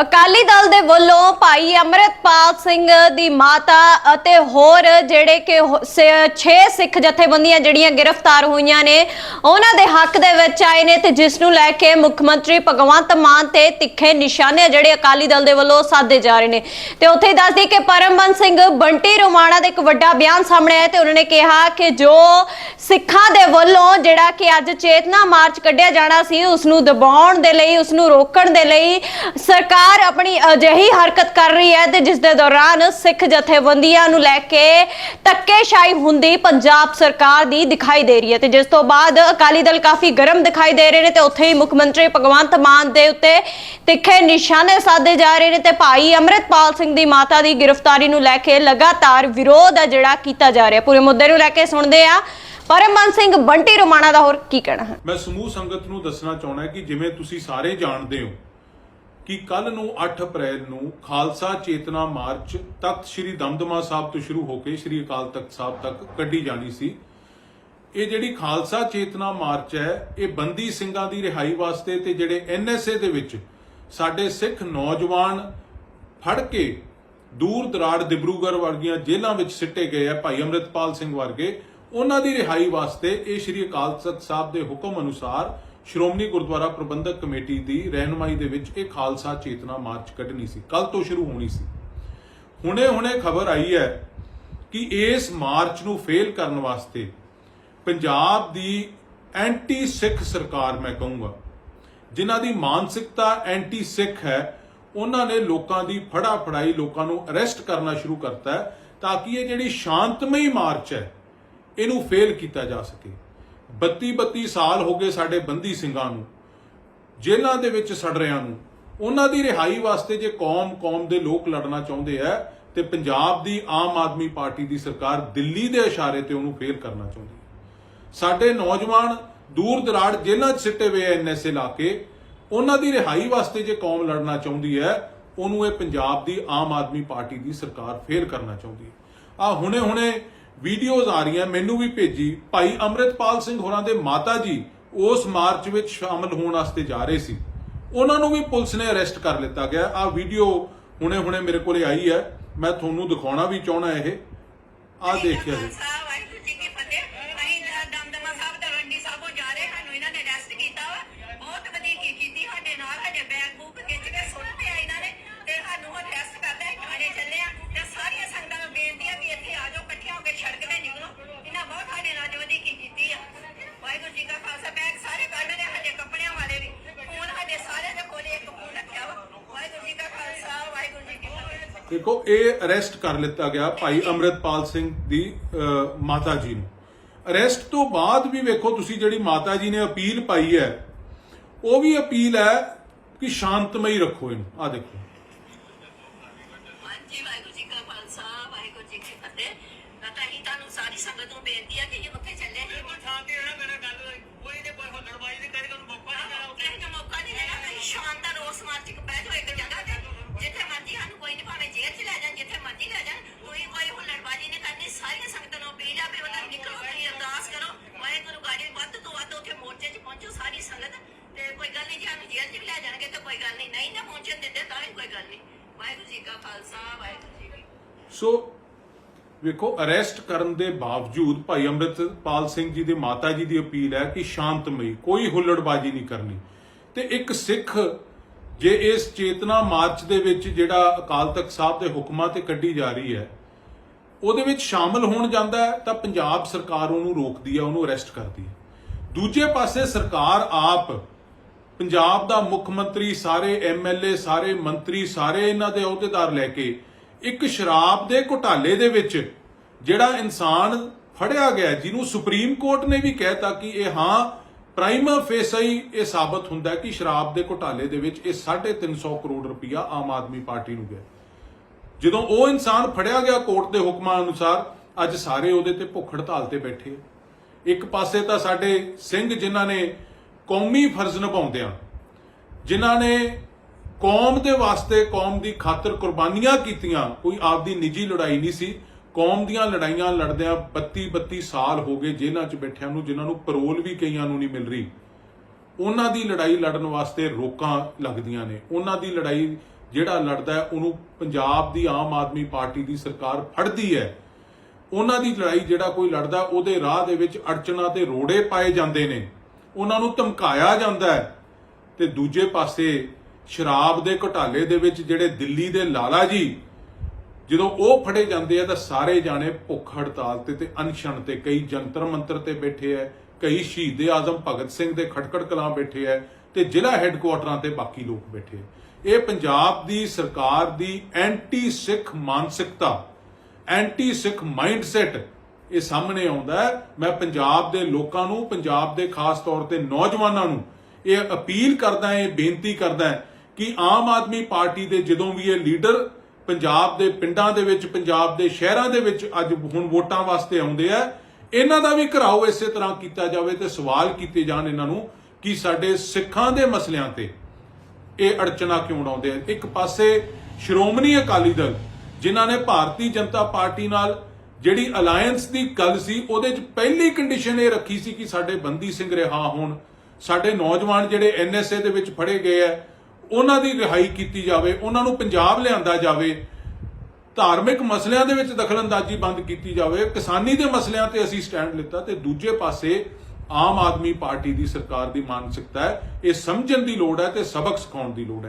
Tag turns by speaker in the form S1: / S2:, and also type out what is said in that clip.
S1: ਅਕਾਲੀ ਦਲ ਦੇ ਵੱਲੋਂ ਭਾਈ ਅਮਰਿਤਪਾਲ ਸਿੰਘ ਦੀ ਮਾਤਾ ਅਤੇ ਹੋਰ ਜਿਹੜੇ ਕਿ 6 ਸਿੱਖ ਜਥੇਬੰਦੀਆਂ ਜਿਹੜੀਆਂ ਗ੍ਰਿਫਤਾਰ ਹੋਈਆਂ ਨੇ, ਉਹਨਾਂ ਦੇ ਹੱਕ ਦੇ ਵਿੱਚ ਆਏ ਨੇ ਤੇ ਜਿਸ ਨੂੰ ਲੈ ਕੇ ਮੁੱਖ ਮੰਤਰੀ ਭਗਵੰਤ ਮਾਨ ਤੇ ਤਿੱਖੇ ਨਿਸ਼ਾਨੇ ਜਿਹੜੇ ਅਕਾਲੀ ਦਲ ਦੇ ਵੱਲੋਂ ਸਾਧੇ ਜਾ ਰਹੇ ਨੇ। ਤੇ ਉੱਥੇ ਦੱਸਦੀ ਕਿ ਪਰਮਬੰਸ ਸਿੰਘ ਬੰਟੀ ਰੋਮਾਣਾ ਦਾ ਇੱਕ ਵੱਡਾ ਬਿਆਨ ਸਾਹਮਣੇ ਆਇਆ ਤੇ ਉਹਨਾਂ ਨੇ ਕਿਹਾ ਕਿ ਜੋ ਸਿੱਖਾਂ ਦੇ ਵੱਲੋਂ ਜਿਹੜਾ ਕਿ ਅੱਜ ਚੇਤਨਾ ਮਾਰਚ ਕੱਢਿਆ ਜਾਣਾ ਸੀ ਉਸ ਨੂੰ ਦਬਾਉਣ ਦੇ ਲਈ ਉਸ ਨੂੰ ਰੋਕਣ ਦੇ ਲਈ ਸਰਕਾਰ ਆਪਣੀ ਅਜਿਹੀ ਹਰਕਤ ਕਰ ਰਹੀ ਹੈ ਤੇ ਜਿਸ ਦੇ ਦੌਰਾਨ ਸਿੱਖ ਜਥੇਬੰਦੀਆਂ ਨੂੰ ਲੈ ਕੇ ਧੱਕੇਸ਼ਾਹੀ ਹੁੰਦੀ ਪੰਜਾਬ ਸਰਕਾਰ ਦੀ ਦਿਖਾਈ ਦੇ ਰਹੀ ਹੈ ਤੇ ਜਿਸ ਤੋਂ ਬਾਅਦ ਅਕਾਲੀ ਦਲ ਕਾਫੀ ਗਰਮ ਦਿਖਾਈ ਦੇ ਰਹੇ ਨੇ ਤੇ ਉੱਥੇ ਹੀ ਮੁੱਖ ਮੰਤਰੀ ਭਗਵੰਤ ਮਾਨ ਦੇ ਉੱਤੇ ਤਿੱਖੇ ਨਿਸ਼ਾਨੇ ਸਾਧੇ ਜਾ ਰਹੇ ਨੇ ਤੇ ਭਾਈ ਅਮਰਿਤਪਾਲ ਸਿੰਘ ਦੀ ਮਾਤਾ ਦੀ ਗ੍ਰਿਫਤਾਰੀ ਨੂੰ ਲੈ ਕੇ ਲਗਾਤਾਰ ਵਿਰੋਧ ਆ ਜਿਹੜਾ ਕੀਤਾ ਜਾ ਰਿਹਾ। ਪੂਰੇ ਮੁੱਦੇ ਨੂੰ ਲੈ ਕੇ ਸੁਣਦੇ ਆ ਪਰਮਨ ਸਿੰਘ ਬੰਟੀ ਰੋਮਾਣਾ ਦਾ ਹੋਰ ਕੀ ਕਹਿਣਾ ਹੈ?
S2: ਮੈਂ ਸਮੂਹ ਸੰਗਤ ਨੂੰ ਦੱਸਣਾ ਚਾਹੁੰਦਾ ਕਿ ਜਿਵੇਂ ਤੁਸੀਂ ਸਾਰੇ ਜਾਣਦੇ ਹੋ ਕਿ ਕੱਲ ਨੂੰ 8 ਅਪ੍ਰੈਲ ਨੂੰ ਖਾਲਸਾ ਚੇਤਨਾ ਮਾਰਚ ਤਖਤ ਸ੍ਰੀ ਦਮਦਮਾ ਸਾਹਿਬ ਤੋਂ ਸ਼ੁਰੂ ਹੋ ਕੇ ਸ੍ਰੀ ਅਕਾਲ ਤਖਤ ਸਾਹਿਬ ਤੱਕ ਕੱਢੀ ਜਾਣੀ ਸੀ। ਇਹ ਜਿਹੜੀ ਖਾਲਸਾ ਚੇਤਨਾ ਮਾਰਚ ਹੈ, ਇਹ ਬੰਦੀ ਸਿੰਘਾਂ ਦੀ ਰਿਹਾਈ ਵਾਸਤੇ ਤੇ ਜਿਹੜੇ ਐਨਐਸਏ ਦੇ ਵਿੱਚ ਸਾਡੇ ਸਿੱਖ ਨੌਜਵਾਨ ਫੜ ਕੇ ਦੂਰ ਦਰਾੜ ਦਿਬਰੂਗੜ੍ਹ ਵਰਗੀਆਂ ਜੇਲ੍ਹਾਂ ਵਿੱਚ ਸਿੱਟੇ ਗਏ ਆ ਭਾਈ ਅੰਮ੍ਰਿਤਪਾਲ ਸਿੰਘ ਵਰਗੇ, ਉਹਨਾਂ ਦੀ ਰਿਹਾਈ ਵਾਸਤੇ ਇਹ ਸ੍ਰੀ ਅਕਾਲ ਤਖਤ ਸਾਹਿਬ ਦੇ ਹੁਕਮ ਅਨੁਸਾਰ ਸ਼੍ਰੋਮਣੀ ਗੁਰਦੁਆਰਾ ਪ੍ਰਬੰਧਕ ਕਮੇਟੀ ਦੀ ਰਹਿਨੁਮਾਈ ਦੇ ਵਿੱਚ ਇਹ ਖਾਲਸਾ ਚੇਤਨਾ ਮਾਰਚ ਕੱਢਣੀ ਸੀ। ਕੱਲ ਤੋਂ ਸ਼ੁਰੂ ਹੋਣੀ ਸੀ। ਹੁਣੇ-ਹੁਣੇ ਖਬਰ ਆਈ ਹੈ ਕਿ ਇਸ ਮਾਰਚ ਨੂੰ ਫੇਲ ਕਰਨ ਵਾਸਤੇ ਪੰਜਾਬ ਦੀ ਐਂਟੀ ਸਿੱਖ ਸਰਕਾਰ ਮੈਂ ਕਹੂੰਗਾ, ਜਿਨ੍ਹਾਂ ਦੀ ਮਾਨਸਿਕਤਾ ਐਂਟੀ ਸਿੱਖ ਹੈ, ਉਹਨਾਂ ਨੇ ਲੋਕਾਂ ਦੀ ਫੜਾ ਫੜਾਈ ਲੋਕਾਂ ਨੂੰ ਅਰੈਸਟ ਕਰਨਾ ਸ਼ੁਰੂ ਕਰਤਾ ਹੈ ਤਾਂ ਕਿ ਇਹ ਜਿਹੜੀ ਸ਼ਾਂਤਮਈ ਮਾਰਚ ਹੈ, ਇਹਨੂੰ ਫੇਲ ਕੀਤਾ ਜਾ ਸਕੇ। 32 32 ਸਾਲ ਹੋ ਗਏ ਸਾਡੇ ਬੰਦੀ ਸਿੰਘਾਂ ਨੂੰ, ਜੇਲ੍ਹਾਂ ਦੇ ਵਿੱਚ ਸੜ ਰਿਆਂ ਨੂੰ। ਉਹਨਾਂ ਦੀ ਰਿਹਾਈ ਵਾਸਤੇ ਜੇ ਕੌਮ ਕੌਮ ਦੇ ਲੋਕ ਲੜਨਾ ਚਾਹੁੰਦੇ ਆ ਤੇ ਪੰਜਾਬ ਦੀ ਆਮ ਆਦਮੀ ਪਾਰਟੀ ਦੀ ਸਰਕਾਰ ਦਿੱਲੀ ਦੇ ਇਸ਼ਾਰੇ ਤੇ ਉਹਨੂੰ ਫੇਲ ਕਰਨਾ ਚਾਹੁੰਦੀ ਹੈ ਸਾਡੇ ਨੌਜਵਾਨ ਦੂਰ ਦਰਾੜ ਜੇਲ੍ਹਾਂ 'ਚ ਸਿੱਟੇ ਹੋਏ ਐਨਐਸਏ ਲਾ ਕੇ, ਉਹਨਾਂ ਦੀ ਰਿਹਾਈ ਵਾਸਤੇ ਜੇ ਕੌਮ ਲੜਨਾ ਚਾਹੁੰਦੀ ਹੈ ਉਹਨੂੰ ਇਹ ਪੰਜਾਬ ਦੀ ਆਮ ਆਦਮੀ ਪਾਰਟੀ ਦੀ ਸਰਕਾਰ ਫੇਲ ਕਰਨਾ ਚਾਹੁੰਦੀ ਹੈ ਆ ਹੁਣੇ ਹੁਣੇ ਵੀਡੀਓਜ਼ ਆ ਰਹੀਆਂ, ਮੈਨੂੰ ਵੀ ਭੇਜੀ। ਭਾਈ ਅਮਰਿਤਪਾਲ ਸਿੰਘ ਹੋਰਾਂ ਦੇ ਮਾਤਾ ਜੀ ਉਸ ਮਾਰਚ ਵਿੱਚ ਸ਼ਾਮਲ ਹੋਣ ਵਾਸਤੇ ਜਾ ਰਹੇ ਸੀ। ਉਹਨਾਂ ਨੂੰ ਵੀ ਪੁਲਿਸ ਨੇ ਅਰੈਸਟ ਕਰ ਲਿੱਤਾ ਗਿਆ। ਆ ਵੀਡੀਓ ਹੁਣੇ ਹੁਣੇ ਮੇਰੇ ਕੋਲੇ ਆਈ ਹੈ। ਮੈਂ ਤੁਹਾਨੂੰ ਦਿਖਾਉਣਾ ਵੀ ਚਾਹਣਾ ਇਹ। ਆ ਦੇਖਿਆ ਜੀ।
S3: ਸਾਹਿਬ ਕੀ ਫਤਿਹ ਅਸੀਂ ਦਮਦਮਾ ਸਾਹਿਬ ਤਲਵੰਡੀ ਸਾਹਿਬੋਂ ਜਾ ਰਹੇ ਸਾਨੂੰ ਇਹਨਾਂ ਨੇ ਅਰੈਸਟ ਕੀਤਾ ਵਾ ਬਹੁਤ ਵਧੀਕੀ ਕੀਤੀ ਸਾਡੇ ਨਾਲ ਸਾਡੇ ਬੈਗ ਬੂਕ ਖਿੱਚ ਕੇ ਸੁੱਟਦੇ ਆ ਇਹਨਾਂ ਨੇ ਤੇ ਸਾਨੂੰ ਹੁਣ ਅਰੈਸਟ ਕਰਦੇ ਥਾਣੇ ਚੱਲੇ ਆ ਤੇ ਸਾਰੀਆਂ ਸੰਗਤਾਂ ਨੂੰ ਬੇਨਤੀ ਆ ਵੀ ਇੱਥੇ ਆ ਜਾਓ ਇਕੱਠੀਆਂ ਹੋ ਕੇ ਸੜਕ ਤੇ ਨਿਕਲੋ ਇਹਨਾਂ ਬਹੁਤ ਸਾਡੇ ਨਾਲ ਜੋ ਵਧੀਕੀ ਕੀਤੀ ਆ ਵਾਹਿਗੁਰੂ ਜੀ ਕਾ ਖਾਲਸਾ ਬੈਗ ਸਾਰੇ ਕੱਢ ਰਹੇ ਸਾਡੇ ਕੱਪੜਿਆਂ ਵਾਲੇ ਵੀ ਫੋਨ ਸਾਡੇ ਸਾਰੇ ਦੇ ਕੋਲੇ ਇੱਕ ਫੋਨ ਰੱਖਿਆ ਵਾ ਵਾਹਿਗੁਰੂ ਜੀ ਕਾ ਖਾਲਸਾ ਵਾਹਿਗੁਰੂ ਜੀ ਕੀ ਫਤਿਹ
S2: ਦੇਖੋ ਇਹ ਅਰੈਸਟ ਕਰ ਲਿੱਤਾ ਗਿਆ ਭਾਈ ਅਮਰਿਤਪਾਲ ਸਿੰਘ ਦੀ ਮਾਤਾ ਜੀ ਨੂੰ। ਅਰੈਸਟ ਤੋਂ ਬਾਅਦ ਵੀ ਵੇਖੋ ਤੁਸੀਂ ਜਿਹੜੀ ਮਾਤਾ ਜੀ ਨੇ ਅਪੀਲ ਪਾਈ ਹੈ ਉਹ ਵੀ ਅਪੀਲ ਹੈ ਕਿ ਸ਼ਾਂਤਮਈ ਰੱਖੋ ਇਹਨੂੰ। ਆ ਦੇਖੋ।
S3: ਹੀ ਕਿ ਉੱਥੇ ਚੱਲੇ
S4: ਰਹਿਣਾ ਮੇਰਾ ਗੱਲ ਕੋਈ ਹੱਲੜਬਾਜ਼ੀ ਉਹਨੂੰ ਮੌਕਾ ਦੇਣਾ
S3: ਸਾਰੀਆਂ ਸੰਗਤਾਂ ਨੂੰ ਅਪੀਲ ਆ ਵੀ ਉਹਨਾਂ ਨਿਕਲੋ, ਤੁਸੀਂ ਅਰਦਾਸ ਕਰੋ। ਵਾਹਿਗੁਰੂ ਗਾੜੀ ਵੱਧ ਤੋਂ ਵੱਧ ਉੱਥੇ ਮੋਰਚੇ 'ਚ ਪਹੁੰਚੋ ਸਾਰੀ ਸੰਗਤ। ਤੇ ਕੋਈ ਗੱਲ ਨਹੀਂ, ਜੇ ਜੇਲ੍ਹ 'ਚ ਵੀ ਲੈ ਜਾਣਗੇ ਤਾਂ ਕੋਈ ਗੱਲ ਨਹੀਂ। ਨਹੀਂ ਨਾ ਪਹੁੰਚਣ ਦਿੰਦੇ ਤਾਂ ਵੀ ਕੋਈ ਗੱਲ ਨਹੀਂ। ਵਾਹਿਗੁਰੂ ਜੀ ਕਾ ਖਾਲਸਾ, ਵਾਹਿਗੁਰੂ ਜੀ ਕੀ
S2: ਸੋ ਵੇਖੋ, ਅਰੈਸਟ ਕਰਨ ਦੇ ਬਾਵਜੂਦ ਭਾਈ ਅੰਮ੍ਰਿਤਪਾਲ ਸਿੰਘ ਜੀ ਦੇ ਮਾਤਾ ਜੀ ਦੀ ਅਪੀਲ ਹੈ ਕਿ ਸ਼ਾਂਤਮਈ, ਕੋਈ ਹੁੱਲੜਬਾਜ਼ੀ ਨਹੀਂ ਕਰਨੀ। ਤੇ ਇੱਕ ਸਿੱਖ ਜੇ ਇਸ ਚੇਤਨਾ ਮਾਰਚ ਦੇ ਵਿੱਚ ਜਿਹੜਾ ਅਕਾਲ ਤਖਤ ਸਾਹਿਬ ਦੇ ਹੁਕਮਾਂ ਤੇ ਕੱਢੀ ਜਾ ਰਹੀ ਹੈ ਉਹਦੇ ਵਿੱਚ ਸ਼ਾਮਲ ਹੋਣ ਜਾਂਦਾ ਹੈ, ਤਾਂ ਪੰਜਾਬ ਸਰਕਾਰ ਉਹਨੂੰ ਰੋਕਦੀ ਹੈ, ਉਹਨੂੰ ਅਰੈਸਟ ਕਰਦੀ ਹੈ। ਦੂਜੇ ਪਾਸੇ ਸਰਕਾਰ ਆਪ, ਪੰਜਾਬ ਦਾ ਮੁੱਖ ਮੰਤਰੀ, ਸਾਰੇ ਐਮਐਲਏ ਸਾਰੇ ਮੰਤਰੀ, ਸਾਰੇ ਇਹਨਾਂ ਦੇ ਅਹੁਦੇਦਾਰ ਲੈ ਕੇ ਇੱਕ ਸ਼ਰਾਬ ਦੇ ਘੁਟਾਲੇ ਦੇ ਵਿੱਚ ਜਿਹੜਾ ਇਨਸਾਨ ਫੜਿਆ ਗਿਆ, ਜਿਹਨੂੰ ਸੁਪਰੀਮ ਕੋਰਟ ਨੇ ਵੀ ਕਹਿਤਾ ਕਿ ਇਹ ਹਾਂ, ਪ੍ਰਾਈਮਾ ਫੇਸਈ ਇਹ ਸਾਬਤ ਹੁੰਦਾ ਕਿ ਸ਼ਰਾਬ ਦੇ ਘੁਟਾਲੇ ਦੇ ਵਿੱਚ ਇਹ 350 ਕਰੋੜ ਰੁਪਇਆ ਆਮ ਆਦਮੀ ਪਾਰਟੀ ਨੂੰ ਗਿਆ। ਜਦੋਂ ਉਹ ਇਨਸਾਨ ਫੜਿਆ ਗਿਆ ਕੋਰਟ ਦੇ ਹੁਕਮਾਂ ਅਨੁਸਾਰ, ਅੱਜ ਸਾਰੇ ਉਹਦੇ ਤੇ ਭੁੱਖ ਹੜਤਾਲ ਤੇ ਬੈਠੇ ਇੱਕ ਪਾਸੇ ਤਾਂ ਸਾਡੇ ਸਿੰਘ ਜਿਨ੍ਹਾਂ ਨੇ ਕੌਮੀ ਫਰਜ਼ ਨਿਭਾਉਂਦੇ ਜਿਨ੍ਹਾਂ ਨੇ ਕੌਮ ਦੇ ਵਾਸਤੇ ਕੌਮ ਦੀ ਖਾਤਰ ਕੁਰਬਾਨੀਆਂ ਕੀਤੀਆਂ, ਕੋਈ ਆਪਦੀ ਨਿੱਜੀ ਲੜਾਈ ਨਹੀਂ ਸੀ। ਕੌਮ ਦੀਆਂ ਲੜਾਈਆਂ ਲੜਦਿਆਂ 32 32 ਸਾਲ ਹੋ ਗਏ ਜੇਲ੍ਹਾਂ 'ਚ ਬੈਠਿਆਂ ਨੂੰ, ਜਿਨ੍ਹਾਂ ਨੂੰ ਪਰੋਲ ਵੀ ਕਈਆਂ ਨੂੰ ਨਹੀਂ ਮਿਲ ਰਹੀ। ਉਹਨਾਂ ਦੀ ਲੜਾਈ ਲੜਨ ਵਾਸਤੇ ਰੋਕਾਂ ਲੱਗਦੀਆਂ ਨੇ। ਉਹਨਾਂ ਦੀ ਲੜਾਈ ਜਿਹੜਾ ਲੜਦਾ ਹੈ, ਉਹਨੂੰ ਪੰਜਾਬ ਦੀ ਆਮ ਆਦਮੀ ਪਾਰਟੀ ਦੀ ਸਰਕਾਰ ਫੜਦੀ ਹੈ। ਉਹਨਾਂ ਦੀ ਲੜਾਈ ਜਿਹੜਾ ਕੋਈ ਲੜਦਾ, ਉਹਦੇ ਰਾਹ ਦੇ ਵਿੱਚ ਅੜਚਣਾ ਤੇ ਰੋੜੇ ਪਾਏ ਜਾਂਦੇ ਨੇ। ਉਹਨਾਂ ਨੂੰ ਧਮਕਾਇਆ ਜਾਂਦਾ ਹੈ। ਤੇ ਦੂਜੇ ਪਾਸੇ ਸ਼ਰਾਬ ਦੇ ਘੁਟਾਲੇ ਦੇ ਵਿੱਚ ਜਿਹੜੇ ਦਿੱਲੀ ਦੇ ਲਾਲਾ ਜੀ, ਜਦੋਂ ਉਹ ਫੜੇ ਜਾਂਦੇ ਆ, ਤਾਂ ਸਾਰੇ ਜਾਣੇ ਭੁੱਖ ਹੜਤਾਲ ਤੇ ਤੇ ਅਨਸ਼ਨ ਤੇ, ਕਈ ਜੰਤਰ ਮੰਤਰ ਤੇ ਬੈਠੇ ਐ ਕਈ ਸ਼ਹੀਦ ਆਜ਼ਮ ਭਗਤ ਸਿੰਘ ਦੇ ਖਟਕੜ ਕਲਾਂ ਬੈਠੇ ਐ ਤੇ ਜ਼ਿਲ੍ਹਾ ਹੈੱਡਕੁਆਟਰਾਂ ਤੇ ਬਾਕੀ ਲੋਕ ਬੈਠੇ ਇਹ ਪੰਜਾਬ ਦੀ ਸਰਕਾਰ ਦੀ ਐਂਟੀ ਸਿੱਖ ਮਾਨਸਿਕਤਾ ਐਂਟੀ ਸਿੱਖ ਮਾਈਂਡਸੈਟ ਇਹ ਸਾਹਮਣੇ ਆਉਂਦਾ ਹੈ। ਮੈਂ ਪੰਜਾਬ ਦੇ ਲੋਕਾਂ ਨੂੰ, ਪੰਜਾਬ ਦੇ ਖਾਸ ਤੌਰ ਤੇ ਨੌਜਵਾਨਾਂ ਨੂੰ ਇਹ ਅਪੀਲ ਕਰਦਾ ਹਾਂ, ਇਹ ਬੇਨਤੀ ਕਰਦਾ ਹਾਂ ਕਿ ਆਮ ਆਦਮੀ ਪਾਰਟੀ ਦੇ ਜਦੋਂ ਵੀ ਇਹ ਲੀਡਰ ਪੰਜਾਬ ਦੇ ਪਿੰਡਾਂ ਦੇ ਵਿੱਚ, ਪੰਜਾਬ ਦੇ ਸ਼ਹਿਰਾਂ ਦੇ ਵਿੱਚ ਅੱਜ ਹੁਣ ਵੋਟਾਂ ਵਾਸਤੇ ਆਉਂਦੇ ਆ, ਇਹਨਾਂ ਦਾ ਵੀ ਘਰਾਓ ਇਸੇ ਤਰ੍ਹਾਂ ਕੀਤਾ ਜਾਵੇ ਤੇ ਸਵਾਲ ਕੀਤੇ ਜਾਣ ਇਹਨਾਂ ਨੂੰ। ਕਿ ਸਾਡੇ ਸਿੱਖਾਂ ਦੇ ਮਸਲਿਆਂ ਤੇ ਇਹ ਅੜਚਨਾ ਕਿਉਂ ਉਡਾਉਂਦੇ ਆ ਇੱਕ ਪਾਸੇ ਸ਼੍ਰੋਮਣੀ ਅਕਾਲੀ ਦਲ, ਜਿਨ੍ਹਾਂ ਨੇ ਭਾਰਤੀ ਜਨਤਾ ਪਾਰਟੀ ਨਾਲ ਜਿਹੜੀ ਅਲਾਈਅੰਸ ਦੀ ਗੱਲ ਸੀ, ਉਹਦੇ 'ਚ ਪਹਿਲੀ ਕੰਡੀਸ਼ਨ ਇਹ ਰੱਖੀ ਸੀ ਕਿ ਸਾਡੇ ਬੰਦੀ ਸਿੰਘ ਰਿਹਾ ਹੋਣ। ਸਾਡੇ ਨੌਜਵਾਨ ਜਿਹੜੇ ਐਨਐਸਏ ਦੇ ਵਿੱਚ ਫੜੇ ਗਏ ਆ, ਉਹਨਾਂ ਦੀ ਰਿਹਾਈ ਕੀਤੀ ਜਾਵੇ, ਉਹਨਾਂ ਨੂੰ ਪੰਜਾਬ ਲਿਆਂਦਾ ਜਾਵੇ। ਧਾਰਮਿਕ ਮਸਲਿਆਂ ਦੇ ਵਿੱਚ ਦਖਲਅੰਦਾਜ਼ੀ ਬੰਦ ਕੀਤੀ ਜਾਵੇ। ਕਿਸਾਨੀ ਦੇ ਮਸਲਿਆਂ ਤੇ ਅਸੀਂ ਸਟੈਂਡ ਲਿੱਤਾ ਤੇ ਦੂਜੇ ਪਾਸੇ ਆਮ ਆਦਮੀ ਪਾਰਟੀ ਦੀ ਸਰਕਾਰ ਦੀ ਮਾਨਸਿਕਤਾ ਹੈ, ਇਹ ਸਮਝਣ ਦੀ ਲੋੜ ਹੈ ਤੇ ਸਬਕ ਸਿਖਾਉਣ ਦੀ ਲੋੜ ਹੈ।